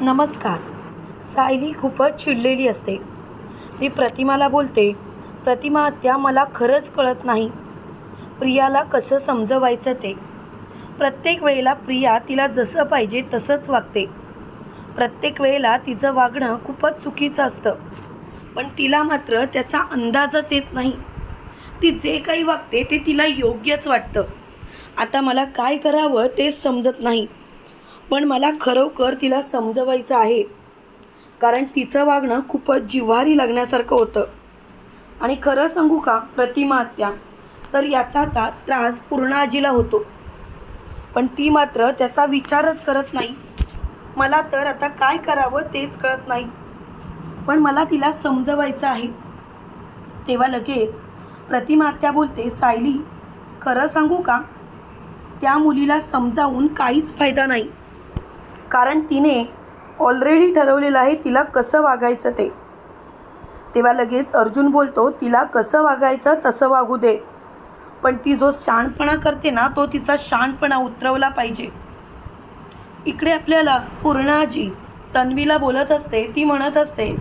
नमस्कार. सायली खूपच चिडलेली असते. ती प्रतिमाला बोलते प्रतिमा आत्या मला खरंच कळत नाही. प्रियाला कसं समजवायचं ते? प्रत्येक वेळेला प्रिया तिला जसं पाहिजे तसंच वागते. प्रत्येक वेळेला तिचं वागणं खूपच चुकीचं असतं. पण तिला मात्र त्याचा अंदाजच येत नाही. ती जे काही वागते ते तिला योग्यच वाटतं. आता मला काय करावं तेच समजत नाही. पण मला खरोखर तिला समजवायचं आहे. कारण तिचं वागणं खूपच जिव्हारी लागण्यासारखं होतं. आणि खरं सांगू का प्रतिमाहत्या तर याचा आता त्रास पूर्ण आजीला होतो. पण ती मात्र त्याचा विचारच करत नाही. मला तर आता काय करावं तेच कळत नाही. पण मला तिला समजवायचं आहे. तेव्हा लगेच प्रतिमात्या बोलते सायली खरं सांगू का? त्या मुलीला समजावून काहीच फायदा नाही. कारण तिने ऑलरेडी ठरवलेलं आहे तिला कसं वागायचं ते. तेव्हा लगेच अर्जुन बोलतो तिला कसं वागायचं तसं वागू दे. पण ती जो शाणपणा करते ना तो तिचा शाणपणा उतरवला पाहिजे. इकडे आपल्याला पूर्णाजी तन्वीला बोलत असते ती म्हणत असते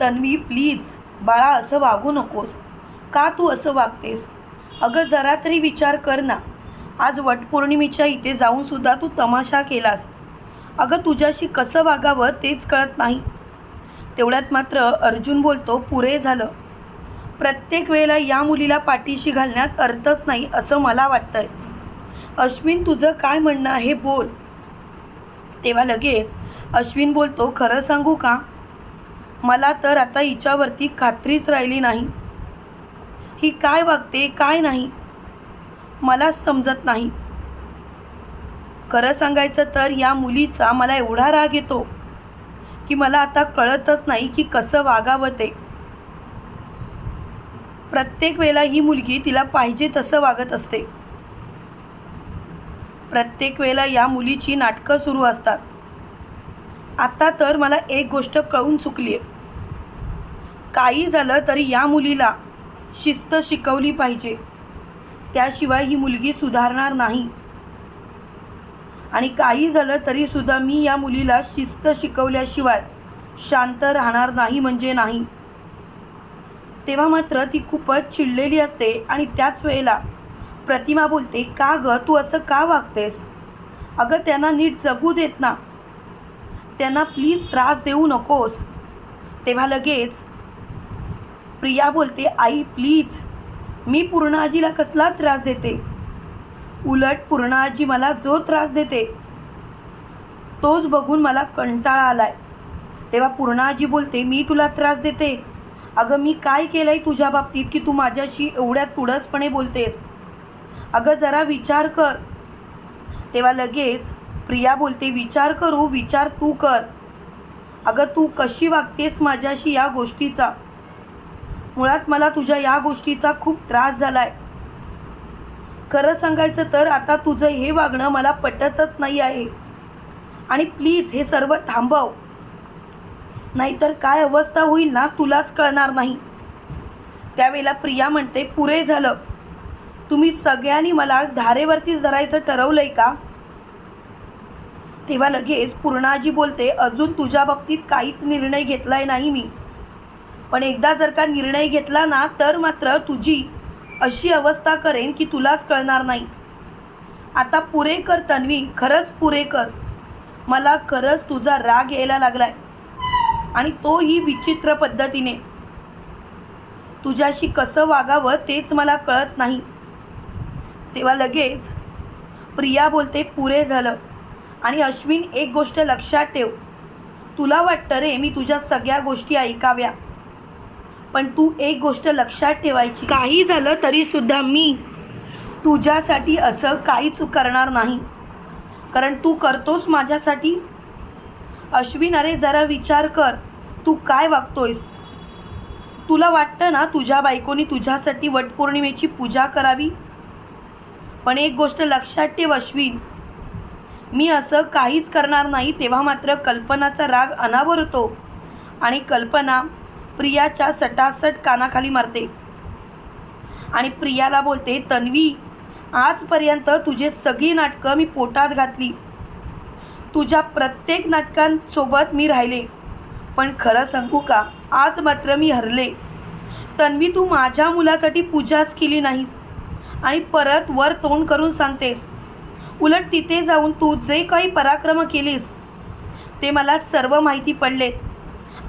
तन्वी प्लीज बाळा असं वागू नकोस. का तू असं वागतेस? अगं जरा तरी विचार कर ना. आज वटपौर्णिमेच्या इथे जाऊनसुद्धा तू तमाशा केलास. अगं तुझ्याशी कसं वागावं तेच कळत नाही. तेवढ्यात मात्र अर्जुन बोलतो पुरे झालं. प्रत्येक वेळेला या मुलीला पाठीशी घालण्यात अर्थच नाही असं मला वाटतंय. अश्विन तुझं काय म्हणणं आहे बोल. तेव्हा लगेच अश्विन बोलतो खरं सांगू का? मला तर आता हिच्यावरती खात्रीच राहिली नाही. ही काय वागते काय नाही? मलाच समजत नाही. खरं सांगायचं तर या मुलीचा मला एवढा राग येतो की मला आता कळतच नाही की कसं वागावं ते. प्रत्येक वेळेला ही मुलगी तिला पाहिजे तसं वागत असते. प्रत्येक वेळेला या मुलीची नाटकं सुरू असतात. आता तर मला एक गोष्ट कळून चुकली आहे काही झालं तरी या मुलीला शिस्त शिकवली पाहिजे. त्याशिवाय ही मुलगी सुधारणार नाही. आणि काही झालं तरीसुद्धा मी या मुलीला शिस्त शिकवल्याशिवाय शांत राहणार नाही म्हणजे नाही. तेव्हा मात्र ती खूपच चिडलेली असते आणि त्याच वेळेला प्रतिमा बोलते का गं तू असं का वागतेस? अगं त्यांना नीट जगू देत ना. त्यांना प्लीज त्रास देऊ नकोस. तेव्हा लगेच प्रिया बोलते आई प्लीज मी पूर्ण आजीला कसला त्रास देते? उलट पूर्ण आजी मला जो त्रास देते तोच बघून मला कंटाळा आलाय. तेव्हा पूर्ण आजी बोलते मी तुला त्रास देते. अगं मी काय केलंय तुझ्या बाबतीत की तू माझ्याशी एवढ्या तुडसपणे बोलतेस? अगं जरा विचार कर. तेव्हा लगेच प्रिया बोलते विचार करू विचार तू कर. अगं तू कशी वागतेस माझ्याशी या गोष्टीचा? मुळात मला तुझ्या या गोष्टीचा खूप त्रास झाला आहे खरं सांगायचं तर आता तुझं हे वागणं मला पटतच नाही आहे. आणि प्लीज हे सर्व थांबव. नाहीतर काय अवस्था होईल ना तुलाच कळणार नाही. त्यावेळेला प्रिया म्हणते पुरे झालं. तुम्ही सगळ्यांनी मला धारेवरतीच धरायचं ठरवलंय का? तेव्हा लगेच पूर्णाजी बोलते अजून तुझ्या बाबतीत काहीच निर्णय घेतलाय नाही मी. पण एकदा जर का निर्णय घेतला ना तर मात्र तुझी अशी अवस्था करेन की तुलाच कळणार नाही. आता पुरेकर तन्वी खरंच पुरे कर मला खरंच तुझा राग यायला लागलाय. आणि तोही विचित्र पद्धतीने. तुझ्याशी कसं वागावं तेच मला कळत नाही. तेव्हा लगेच प्रिया बोलते पुरे झालं. आणि अश्विन एक गोष्ट लक्षात ठेव. तुला वाटतं रे मी तुझ्या सगळ्या गोष्टी ऐकाव्या. पण तू एक गोष्ट लक्षात ठेवायची. काही झालं तरी सुद्धा मी तुझ्यासाठी असं काहीच करणार नाही. कारण तू करतोस माझ्यासाठी. अश्विन अरे जरा विचार कर. तू काय वागतोयस? तुला वाटतं ना तुझ्या बायकोनी तुझ्यासाठी वटपौर्णिमेची पूजा करावी? पण एक गोष्ट लक्षात ठेव अश्विन. मी असं काहीच करणार नाही तेव्हा मात्र कल्पनाचा राग अनावर होतो आणि कल्पना प्रियाच्या सटासट कानाखाली मारते. आणि प्रियाला बोलते तन्वी आजपर्यंत तुझे सगळी नाटकं मी पोटात घातली. तुझ्या प्रत्येक नाटकांसोबत मी राहिले. पण खरं सांगू का आज मात्र मी हरले. तन्वी तू माझ्या मुलासाठी पूजाच केली नाहीस. आणि परत वर तोंड करून सांगतेस उलट तिथे जाऊन तू जे काही पराक्रम केलीस ते मला सर्व माहिती पडले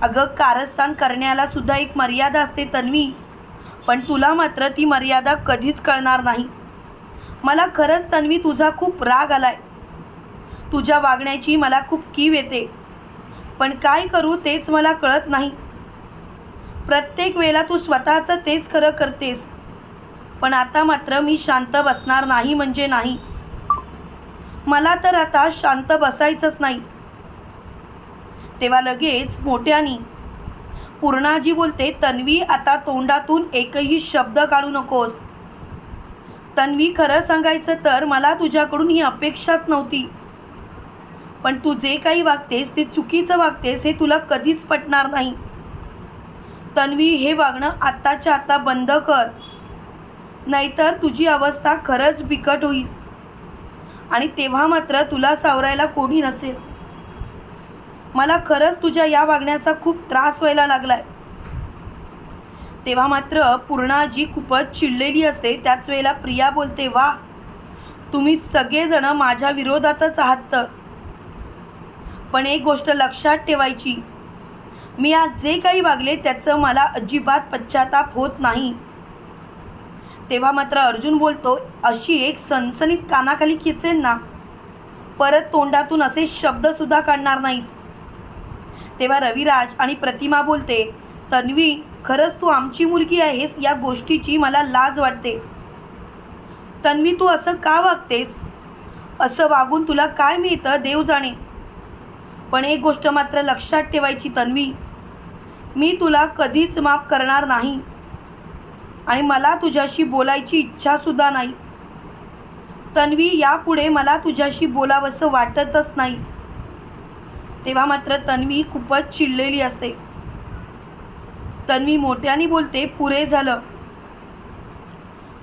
अगं कारस्थान करण्याला सुद्धा एक मर्यादा असते तन्वी. पण तुला मात्र ती मर्यादा कधीच कळणार नाही. मला खरंच तन्वी तुझा खूप राग आलाय. तुझ्या वागण्याची मला खूप कीव येते. पण काय करू तेच मला कळत नाही. प्रत्येक वेळेला तू स्वतःचं तेच खरं करतेस. पण आता मात्र मी शांत बसणार नाही म्हणजे नाही. मला तर आता शांत बसायचंच नाही. तेव्हा लगेच मोठ्यानी पूर्णाजी बोलते तन्वी आता तोंडातून एकही शब्द काढू नकोस. तन्वी खरं सांगायचं तर मला तुझ्याकडून ही अपेक्षाच नव्हती. पण तू जे काही वागतेस ते चुकीचं वागतेस हे तुला कधीच पटणार नाही. तन्वी हे वागणं आत्ताच्या आता बंद कर. नाहीतर तुझी अवस्था खरंच बिकट होईल. आणि तेव्हा मात्र तुला सावरायला कोणी नसेल. मला खरंच तुझ्या या वागण्याचा खूप त्रास व्हायला लागलाय. तेव्हा मात्र पूर्णा जी खूपच चिडलेली असते त्याच वेळेला प्रिया बोलते वा तुम्ही सगळेजण माझ्या विरोधातच आहात तर. पण एक गोष्ट लक्षात ठेवायची मी आज जे काही वागले त्याचं मला अजिबात पश्चाताप होत नाही. तेव्हा मात्र अर्जुन बोलतो अशी एक सनसनीत कानाखाली खेचेन ना. परत तोंडातून असे शब्दसुद्धा काढणार नाहीच तेव्हा रविराज आणि प्रतिमा बोलते तन्वी खरंच तू आमची मुलगी आहेस या गोष्टीची मला लाज वाटते. तन्वी तू असं का वागतेस? असं वागून तुला काय मिळतं देव जाणे. पण एक गोष्ट मात्र लक्षात ठेवायची तन्वी. मी तुला कधीच माफ करणार नाही आणि मला तुझ्याशी बोलायची इच्छासुद्धा नाही. तन्वी यापुढे मला तुझ्याशी बोलावंसं वाटतच नाही. तेव्हा मात्र तन्वी खूपच चिडलेली असते. तन्वी मोठ्याने बोलते पुरे झालं.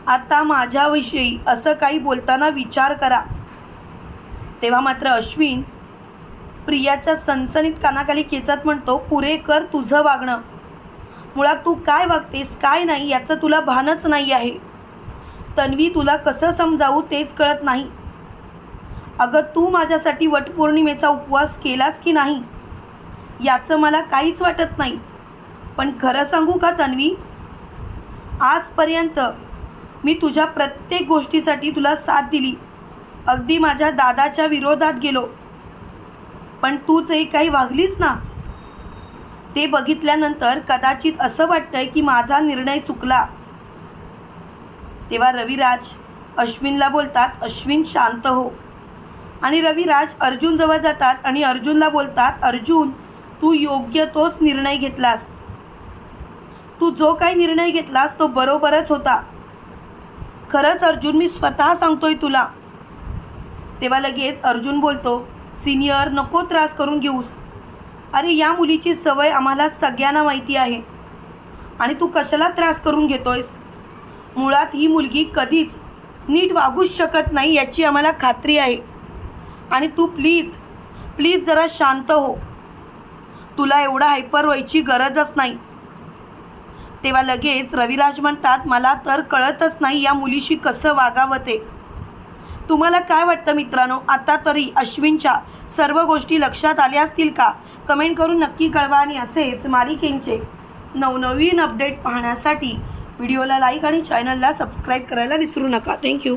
आता माझ्याविषयी असं काही बोलताना विचार करा. तेव्हा मात्र अश्विन प्रियाच्या सनसनीत कानाखाली खेचत म्हणतो पुरे कर तुझं वागणं. मुळात तू काय वागतेस काय नाही याचं तुला भानच नाही आहे. तन्वी तुला कसं समजावू तेच कळत नाही. अगं तू माझ्यासाठी वटपौर्णिमेचा उपवास केलास की नाही? याचं मला काहीच वाटत नाही. पण खरं सांगू का तन्वी? आजपर्यंत मी तुझ्या प्रत्येक गोष्टीसाठी तुला साथ दिली. अगदी माझ्या दादाच्या विरोधात गेलो. पण तूच जे काही वागलीस ना ते बघितल्यानंतर कदाचित असं वाटतंय की माझा निर्णय चुकला. तेव्हा रविराज अश्विनला बोलतात अश्विन शांत हो. आणि रविराज अर्जुनजवळ जातात आणि अर्जुनला बोलतात अर्जुन तू योग्य तोच निर्णय घेतलास. तू जो काही निर्णय घेतलास तो बरोबरच होता. खरंच अर्जुन मी स्वतः सांगतोय तुला. तेव्हा लगेच अर्जुन बोलतो सिनियर नको त्रास करून घेऊस. अरे या मुलीची सवय आम्हाला सगळ्यांना माहिती आहे. आणि तू कशाला त्रास करून घेतोयस? मुळात ही मुलगी कधीच नीट वागूच शकत नाही याची आम्हाला खात्री आहे. आणि तू प्लीज प्लीज जरा शांत हो. तुला एवढा हायपर व्हायची गरजच नाही. तेव्हा लगेच रविराज म्हणतात मला तर कळतच नाही या मुलीशी कसं वागावं ते. तुम्हाला काय वाटतं मित्रांनो? आता तरी अश्विनच्या सर्व गोष्टी लक्षात आल्या असतील का? कमेंट करून नक्की कळवा आणि असेच मालिकेंचे नवनवीन अपडेट पाहण्यासाठी व्हिडिओला लाईक आणि चॅनलला सबस्क्राईब करायला विसरू नका. थँक्यू